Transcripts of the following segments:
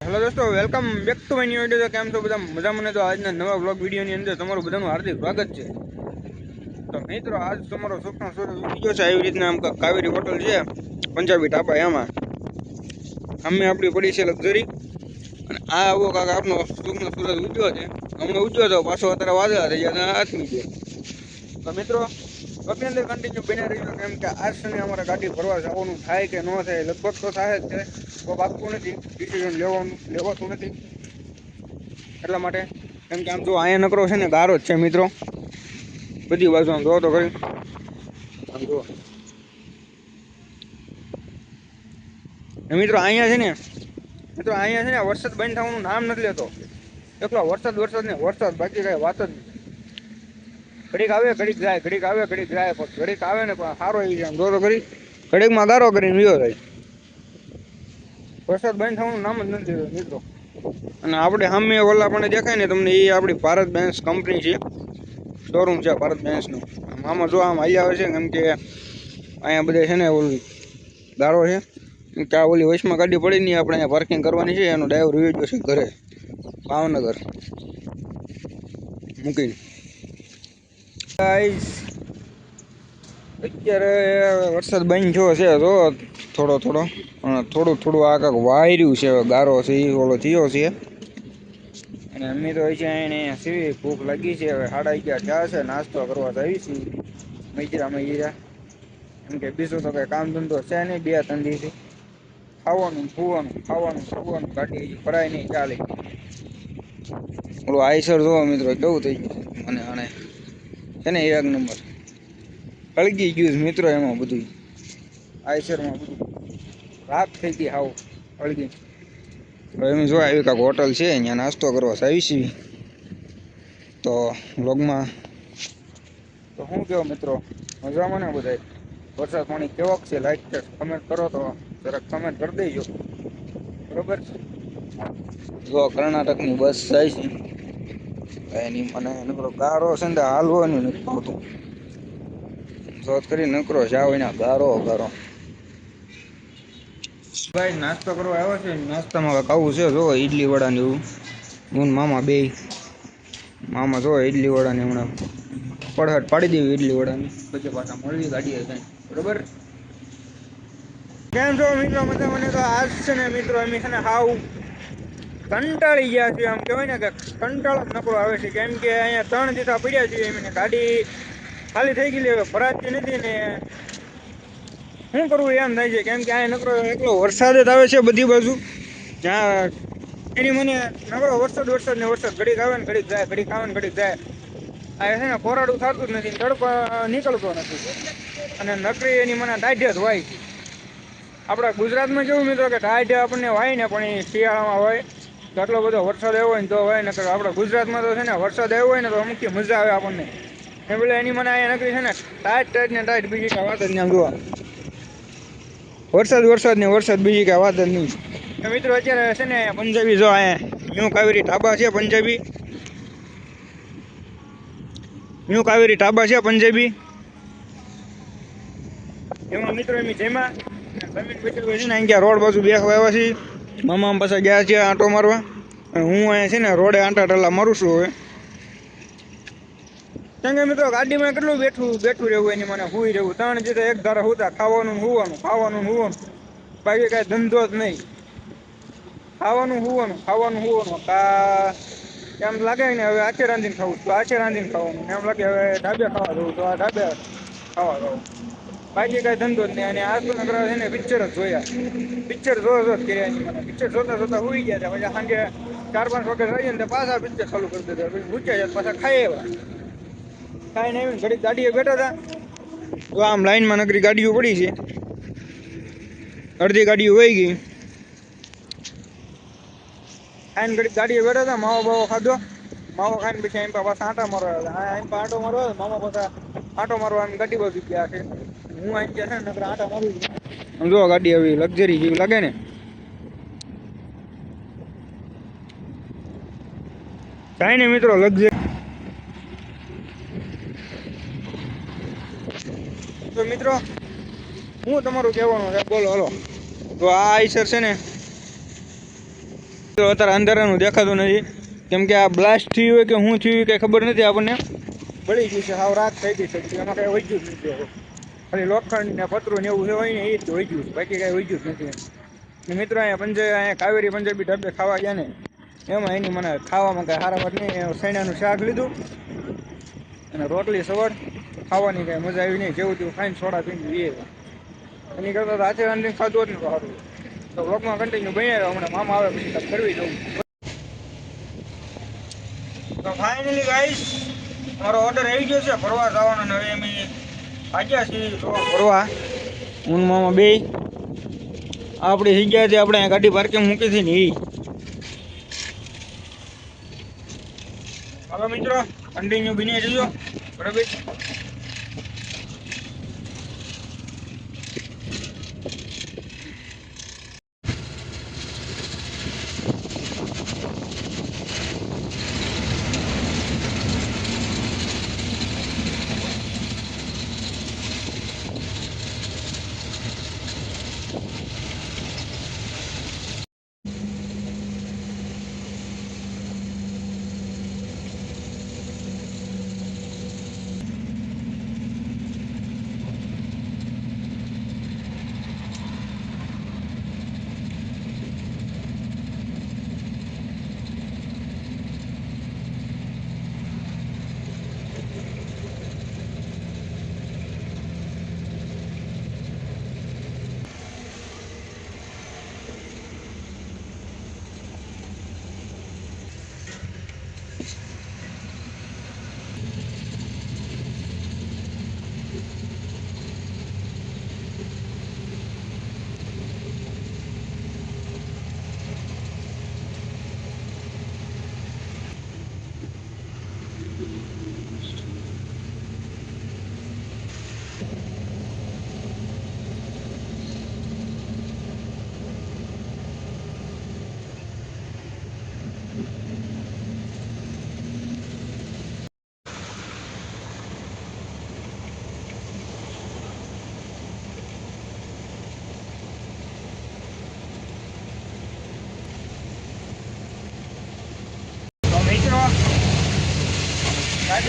Hello દોસ્તો welcome back to my new video કેમ છો બધા? મજા મને તો આજના નવા બ્લોગ વિડીયોની અંદર તમારું બધાનું હાર્દિક સ્વાગત છે. તો મિત્રો, આજ તમારો સુખનો સૂરજ ઉગી છે. આવી રીતના આમ કાવેરી હોટલ છે, પંજાબી ઢાબા એમાં. અમે આપણી પડી છે લક્ઝરી. અને આ આવો કાંક આપનો સુખનો સુરત ઉજ્યો છે. હમણાં ઉજ્યો હતો પાછો અત્યારે વાદળા થઈ ગયા હાથમી ગયો. તો મિત્રો, પગની અંદર કન્ટિન્યુ બન્યા રહ્યો કેમ કે આજ સુધી અમારે ગાડી ફરવા જવાનું થાય કે ન થાય, લગભગ તો થાય જ છે. તો પાકતું નથી. ડિસિઝન લેવાનું લેવાતું નથી. એટલા માટે કેમ કે આમ જો અહીંયા નકરો છે ને ગારો જ છે મિત્રો. બધી બાજુ આમ જોવો તો કરી આમ જુઓ મિત્રો અહીંયા છે ને મિત્રો અહીંયા છે ને વરસાદ બંધ થવાનું નામ નથી લેતો. એકલો વરસાદ વરસાદ ને વરસાદ બાકી કાંઈ વાત જ ઘડીક આવે, ઘડીક જાય, ઘડીક આવે, ઘડીક જાય, પણ ઘડીક આવે ને પણ સારો એવી આમ જો કરી ઘડીકમાં ગારો કરીને વિયો જાય. વરસાદ બંધ થવાનું નામ જ નથી લેતો મિત્રો. અને આપણે સામે ઓલા પણ દેખાય ને તમને એ આપણી ભારત બેન્સ કંપની છે. શોરૂમ છે ભારત બેન્સનું આમાં જો આમ હાલ્યા આવે છે, કેમ કે અહીંયા બધે છે ને ઓલું દારો છે કે આ ઓલી વચમાં ગાડી પડી નહીં આપણે અહીંયા પાર્કિંગ કરવાની છે, એનો ડ્રાઈવર રહ્યો છે ઘરે, ભાવનગર. મૂકીને. અત્યારે વરસાદ બંધ થયો છે, જો થોડો થોડો. પણ થોડું થોડું આ કાંક વાયર્યું છે. ગારો છે એ ઓલો થયો છે. અને અમે તો છે એને સીવી ભૂખ લાગી છે. હવે સાડા અગિયાર ચા છે. નાસ્તો કરવા તો આવી છીએ. મૈજરા મૈજરા એમ કે બીજું તો કંઈ કામ ધંધો છે નહીં. બે ત્રણ દિવસથી ખાવાનું ફૂવાનું ખાવાનું ફૂવાનું ગાડી હજી ફરાય નહીં, ચાલે. ઓલું આઈસર જોવો મિત્રો, કેવું થઈ ગયું છે? મને આને છે ને એક નંબર. કળગી ગયું છે મિત્રો એમાં બધું આઈસરમાં બધું. રાત થઈ ગઈ હાવ અળગી હવે એમ જો આવી કાંક હોટલ છે અહીંયા નાસ્તો કરવા આવી છીએ તો વ્લોગમાં તો શું કહો મિત્રો? મજામાં ને બધા વરસાદ પાણી કેવોક છે? લાઈક કમેન્ટ કરો તો જરાક કમેન્ટ કરી દેજો. બરોબર જો કર્ણાટકની બસ જાય છે. એની મને નકરો ગારો છે ને હાલવાનું નથી આવતું શોધ કરી નકરો જાવ એના ગારો ગારો ભાઈ, નાસ્તો કરવા આવ્યો છે. નાસ્તામાં કાંઈક છે જો ઇડલી વડા ને એવું. હું મામા બે. મામા જો ઇડલી વડા ને હમણાં પડહટ પાડી દેવી ઈડલી વડાની. પછી પાછા મળવી ગાડીએ કઈ બરોબર? કેમ છો મિત્રો? મજા મને તો આજ છે ને મિત્રો, અમે છે ને હાવ કંટાળી ગયા છીએ, આમ કહેવાય ને કે કંટાળો નકરો આવે છે. કેમ કે અહીંયા ત્રણ દીધા પડ્યા છીએ એમને ગાડી ખાલી થઈ ગયેલી, હવે ભરાતી નથી ને શું કરવું એમ થાય છે, કેમ કે આ નકરો એટલો વરસાદ જ આવે છે બધી બાજુ. જ્યાં એની મને નકરો વરસાદ વરસાદ ને વરસાદ. ઘડીક આવે ને ઘડીક જાય, ઘડીક આવે ને ઘડીક જાય. આ છે ને કોરાડું થતું જ નથી તડકો નીકળતો નથી. અને નકરી એની મને દાઢ્ય જ હોય. આપણા ગુજરાતમાં કેવું મિત્રો કે ટાઢ આપણને વાય ને પણ એ શિયાળામાં હોય. તો આટલો બધો વરસાદ આવ્યો હોય ને તો હોય, નકર આપણા ગુજરાતમાં તો છે ને વરસાદ આવ્યો હોય ને તો અમુક મજા આવે આપણને. એ બોલે એની મને અહીંયા નકરી છે ને ટાઈટ ટાઈટ ને ટાઈટ બીજી વાત જ આમ જોવા. વરસાદ વરસાદ ને વરસાદ બીજી કાંઈ વાત જ નહીં. મિત્રો, અત્યારે છે ને પંજાબી જો અહીંયા ન્યૂ કાવેરી ઢાબા છે પંજાબી. ન્યૂ કાવેરી ઢાબા છે પંજાબી. એમાં મિત્રો એમ જેમાં છે ને અહીંયા રોડ બાજુ બેસવા આવ્યા છીએ મામા પાસે ગયા છે આંટો મારવા. હું અહીંયા છે ને રોડે આંટા ટલા મારું છું હવે. કેમ મેં મિત્રો, ગાડીમાં કેટલું બેઠું બેઠું રહેવું એની મને, હુઈ રહેવું. ત્રણ જીતે એક ધારા હોતા, ખાવાનું હોવાનું ખાવાનું હોવાનું. બાકી કાંઈ ધંધો જ નહીં. ખાવાનું હોવાનું ખાવાનું હોવાનું. કા એમ લાગે ને હવે આચે રાંધીને ખાવું તો આચે રાંધીને ખાવાનું. એમ લાગે હવે ઢાબે ખાવા જવું, તો આ ઢાબે ખાવા જવું. બાકી કાંઈ ધંધો જ નહીં. અને આ તો નકરા છે ને પિક્ચર જ જોયા. પિક્ચર જોવા જો જ કર્યા એની મને. પિક્ચર જોતા જોતા હોઈ ગયા હતા પછી સાંજે ચાર પાંચ વખત રહીએ ને પાછા પિક્ચર ચાલુ કરી દીધા. પછી ભૂચ્યા જાય પાછા ખાઈ આવ્યા. ખાઈને નહીં, ઘડીક ગાડીએ બેઠા હતા તો આમ લાઈનમાં નકરી ગાડીઓ પડી છે. અડધી ગાડીઓ વહી ગઈ. ખાઈને ઘડીક ગાડીએ બેઠા હતા માવો બાવો ખાધો. માવો ખાઈને પછી એમ પાછા આંટા મારવા હતા. એમ પા આંટો મારવા મામા પાછા આંટો મારવા આમ ગાડી બાજુ ગયા છે. હું અહીં ગયા છે ને આંટા મારું. આમ જો ગાડી આવી લક્ઝરી જેવી લાગે ને. કાંઈ નહીં મિત્રો, લક્ઝરી મિત્રો, હું તમારું કહેવાનું છે, બોલો, હલો. તો આ આઈસર છે ને, અત્યારે અંધારાનું દેખાતું નથી. કેમ કે આ બ્લાસ્ટ થયું હોય કે શું થયું કંઈ ખબર નથી આપણને. બળી ગયું છે, હાવ રાત થઈ ગઈ છે એમાં કાંઈ હોય જ નથી ખાલી લોખંડ ને પતરું ને એવું હોય ને, એ જ હોય ગયું બાકી કાંઈ હોય જ નથી. મિત્રો, અહીંયા પંજે, અહીંયા કાવેરી પંજાબી ઢબે ખાવા ગયા ને, એમાં એની મને ખાવામાં કાંઈ સારા વાત નહીં સૈણાનું શાક લીધું. અને રોટલી સવાર ખાવાની કાંઈ મજા આવી નહીં. જેવું તેવું ખાઈને સોડા પીને એ એની કરતાં તો આચે રાંધીને ખાધું જ સારું. તો બ્લોકમાં કન્ટિન્યુ બની રહ્યો હમણાં મામા આવે પછી તમે કરવી જવું તો ફાઇનલી ગાઈસ મારો ઓર્ડર આવી ગયો છે. ફરવા જવાનો હવે અમે આવ્યા છીએ ફરવા હું મામા બે. આપણી છે, આપણે ગાડી પાર્કિંગ મૂકી હતી ને એ હાલો મિત્રો કન્ટિન્યુ બની જજો. બરાબર?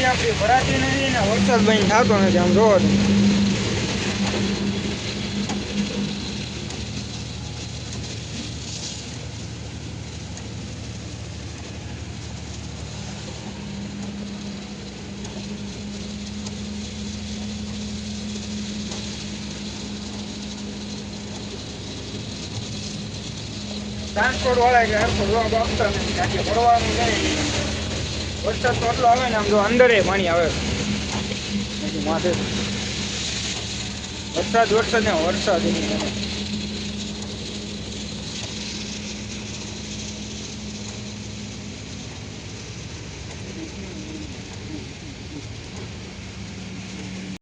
ગાડી આપણી, ભરાતી નથી ને વરસાદ બની થતો નથી, આમ જોવો ટ્રાન્સપોર્ટ વાળા કે હરખો જવાબ આપતા નથી ગાડી ભરવાનું નહીં. વરસાદ તો એટલો આવે ને આમ જો અંદરે પાણી આવે માથે વરસાદ વરસાદ ને વરસાદ.